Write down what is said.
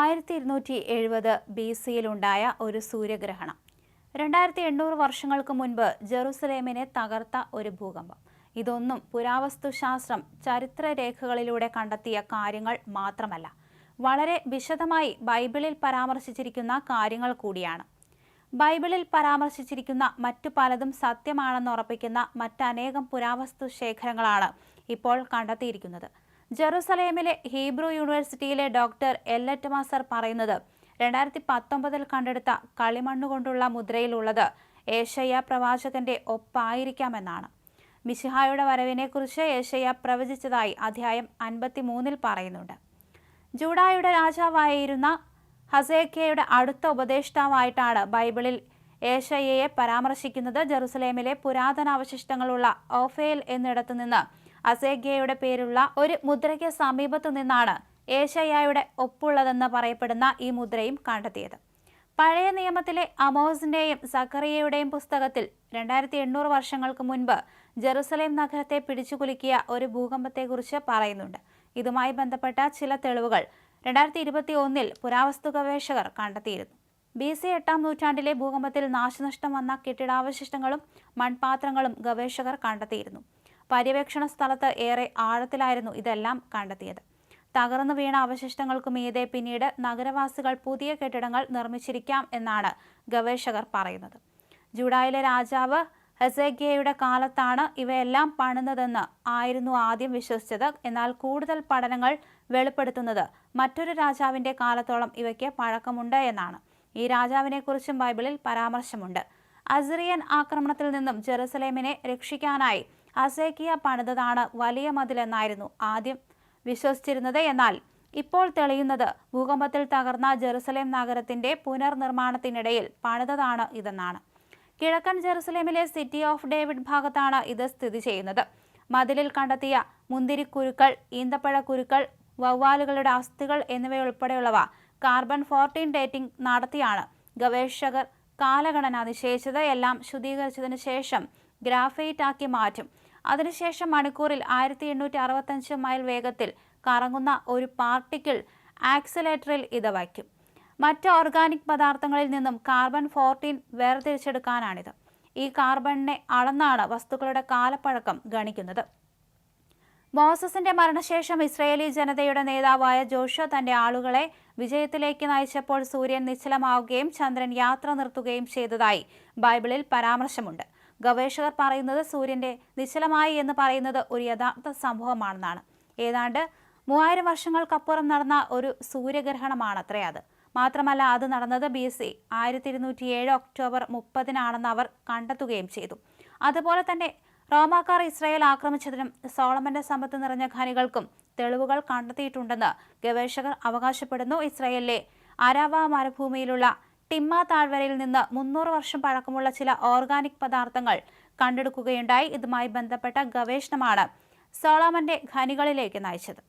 ആയിരത്തി ഇരുന്നൂറ്റി എഴുപത് ബി സിയിലുണ്ടായ ഒരു സൂര്യഗ്രഹണം. രണ്ടായിരത്തി എണ്ണൂറ് വർഷങ്ങൾക്ക് മുൻപ് ജെറുസലേമിനെ തകർത്ത ഒരു ഭൂകമ്പം. ഇതൊന്നും പുരാവസ്തുശാസ്ത്രം ചരിത്രരേഖകളിലൂടെ കണ്ടെത്തിയ കാര്യങ്ങൾ മാത്രമല്ല വളരെ വിശദമായി ബൈബിളിൽ പരാമർശിച്ചിരിക്കുന്ന കാര്യങ്ങൾ കൂടിയാണ്. ബൈബിളിൽ പരാമർശിച്ചിരിക്കുന്ന മറ്റു പലതും സത്യമാണെന്ന് ഉറപ്പിക്കുന്ന മറ്റനേകം പുരാവസ്തു ശേഖരങ്ങളാണ് ഇപ്പോൾ കണ്ടെത്തിയിരിക്കുന്നത്. ജെറുസലേമിലെ ഹീബ്രു യൂണിവേഴ്സിറ്റിയിലെ ഡോക്ടർ എല്ലറ്റ് മാസർ പറയുന്നത് രണ്ടായിരത്തി പത്തൊമ്പതിൽ കണ്ടെടുത്ത കളിമണ്ണുകൊണ്ടുള്ള മുദ്രയിലുള്ളത് ഏഷയ്യ പ്രവാചകന്റെ ഒപ്പായിരിക്കാമെന്നാണ്. മിശിഹായുടെ വരവിനെക്കുറിച്ച് ഏഷയ്യ പ്രവചിച്ചതായി അധ്യായം അൻപത്തി മൂന്നിൽ പറയുന്നുണ്ട്. ജൂഡായുടെ രാജാവായിരുന്ന ഹസേക്കയുടെ അടുത്ത ഉപദേഷ്ടാവായിട്ടാണ് ബൈബിളിൽ ഏഷയ്യയെ പരാമർശിക്കുന്നത്. ജെറുസലേമിലെ പുരാതന അവശിഷ്ടങ്ങളുള്ള ഓഫേൽ എന്നിടത്തു നിന്ന് അസേഗ്യയുടെ പേരുള്ള ഒരു മുദ്രയ്ക്ക് സമീപത്തു നിന്നാണ് ഏഷയ്യയുടെ ഒപ്പുള്ളതെന്ന് പറയപ്പെടുന്ന ഈ മുദ്രയും കണ്ടെത്തിയത്. പഴയ നിയമത്തിലെ അമോസിന്റെയും സക്കറിയയുടെയും പുസ്തകത്തിൽ രണ്ടായിരത്തി എണ്ണൂറ് വർഷങ്ങൾക്ക് മുൻപ് ജെറുസലേം നഗരത്തെ പിടിച്ചുകുലുക്കിയ ഒരു ഭൂകമ്പത്തെക്കുറിച്ച് പറയുന്നുണ്ട്. ഇതുമായി ബന്ധപ്പെട്ട ചില തെളിവുകൾ രണ്ടായിരത്തി ഇരുപത്തി ഒന്നിൽ പുരാവസ്തു ഗവേഷകർ കണ്ടെത്തിയിരുന്നു. ബി സി എട്ടാം നൂറ്റാണ്ടിലെ ഭൂകമ്പത്തിൽ നാശനഷ്ടം വന്ന കെട്ടിടാവശിഷ്ടങ്ങളും മൺപാത്രങ്ങളും ഗവേഷകർ കണ്ടെത്തിയിരുന്നു. പര്യവേക്ഷണ സ്ഥലത്ത് ഏറെ ആഴത്തിലായിരുന്നു ഇതെല്ലാം കണ്ടെത്തിയത്. തകർന്നു വീണ അവശിഷ്ടങ്ങൾക്ക് മീതെ പിന്നീട് നഗരവാസികൾ പുതിയ കെട്ടിടങ്ങൾ നിർമ്മിച്ചിരിക്കാം എന്നാണ് ഗവേഷകർ പറയുന്നത്. ജൂഡായിലെ രാജാവ് ഹെസേഗിയയുടെ കാലത്താണ് ഇവയെല്ലാം പണിതതെന്ന് ആയിരുന്നു ആദ്യം വിശ്വസിച്ചത്. എന്നാൽ കൂടുതൽ പഠനങ്ങൾ വെളിപ്പെടുത്തുന്നത് മറ്റൊരു രാജാവിന്റെ കാലത്തോളം ഇവയ്ക്ക് പഴക്കമുണ്ട് എന്നാണ്. ഈ രാജാവിനെക്കുറിച്ചും ബൈബിളിൽ പരാമർശമുണ്ട്. അസറിയൻ ആക്രമണത്തിൽ നിന്നും ജെറുസലേമിനെ രക്ഷിക്കാനായി അസേക്കിയ പണിതതാണ് വലിയ മതിലെന്നായിരുന്നു ആദ്യം വിശ്വസിച്ചിരുന്നത്. എന്നാൽ ഇപ്പോൾ തെളിയുന്നത് ഭൂകമ്പത്തിൽ തകർന്ന ജെറുസലേം നഗരത്തിന്റെ പുനർനിർമ്മാണത്തിനിടയിൽ പണിതതാണ് ഇതെന്നാണ്. കിഴക്കൻ ജെറുസലേമിലെ സിറ്റി ഓഫ് ഡേവിഡ് ഭാഗത്താണ് ഇത് സ്ഥിതി ചെയ്യുന്നത്. മതിലിൽ കണ്ടെത്തിയ മുന്തിരിക്കുരുക്കൾ ഈന്തപ്പഴ കുരുക്കൾ വവ്വാലുകളുടെ അസ്ഥികൾ എന്നിവയുൾപ്പെടെയുള്ളവ കാർബൺ ഫോർട്ടീൻ ഡേറ്റിംഗ് നടത്തിയാണ് ഗവേഷകർ കാലഗണന നിശ്ചയിച്ചത്. എല്ലാം ശുദ്ധീകരിച്ചതിന് ശേഷം ഗ്രാഫൈറ്റ് ആക്കി മാറ്റും. അതിനുശേഷം മണിക്കൂറിൽ ആയിരത്തി എണ്ണൂറ്റി അറുപത്തഞ്ച് മൈൽ വേഗത്തിൽ കറങ്ങുന്ന ഒരു പാർട്ടിക്കിൾ ആക്സിലേറ്ററിൽ ഇത് വയ്ക്കും. മറ്റ് ഓർഗാനിക് പദാർത്ഥങ്ങളിൽ നിന്നും കാർബൺ ഫോർട്ടീൻ വേർതിരിച്ചെടുക്കാനാണിത്. ഈ കാർബണിനെ അളന്നാണ് വസ്തുക്കളുടെ കാലപ്പഴക്കം ഗണിക്കുന്നത്. മോസസിന്റെ മരണശേഷം ഇസ്രയേലി ജനതയുടെ നേതാവായ ജോഷ തന്റെ ആളുകളെ വിജയത്തിലേക്ക് നയിച്ചപ്പോൾ സൂര്യൻ നിശ്ചലമാവുകയും ചന്ദ്രൻ യാത്ര നിർത്തുകയും ചെയ്തതായി ബൈബിളിൽ പരാമർശമുണ്ട്. ഗവേഷകർ പറയുന്നത് സൂര്യന്റെ നിശ്ചലമായി എന്ന് പറയുന്നത് ഒരു യഥാർത്ഥ സംഭവമാണെന്നാണ്. ഏതാണ്ട് മൂവായിരം വർഷങ്ങൾക്കപ്പുറം നടന്ന ഒരു സൂര്യഗ്രഹണമാണത്രേ അത്. മാത്രമല്ല അത് നടന്നത് ബി സി ആയിരത്തി ഇരുന്നൂറ്റി ഏഴ് ഒക്ടോബർ മുപ്പതിനാണെന്ന് അവർ കണ്ടെത്തുകയും ചെയ്തു. അതുപോലെ തന്നെ റോമാക്കാർ ഇസ്രായേൽ ആക്രമിച്ചതിനും സോളമന്റെ സമ്പത്ത് നിറഞ്ഞ ഖനികൾക്കും തെളിവുകൾ കണ്ടെത്തിയിട്ടുണ്ടെന്ന് ഗവേഷകർ അവകാശപ്പെടുന്നു. ഇസ്രായേലിലെ അരാവ മരുഭൂമിയിലുള്ള ടിമ്മ താഴ്വരയിൽ നിന്ന് മുന്നൂറ് വർഷം പഴക്കമുള്ള ചില ഓർഗാനിക് പദാർത്ഥങ്ങൾ കണ്ടെടുക്കുകയുണ്ടായി. ഇതുമായി ബന്ധപ്പെട്ട ഗവേഷണമാണ് സോളാമന്റെ ഖനികളിലേക്ക് നയിച്ചത്.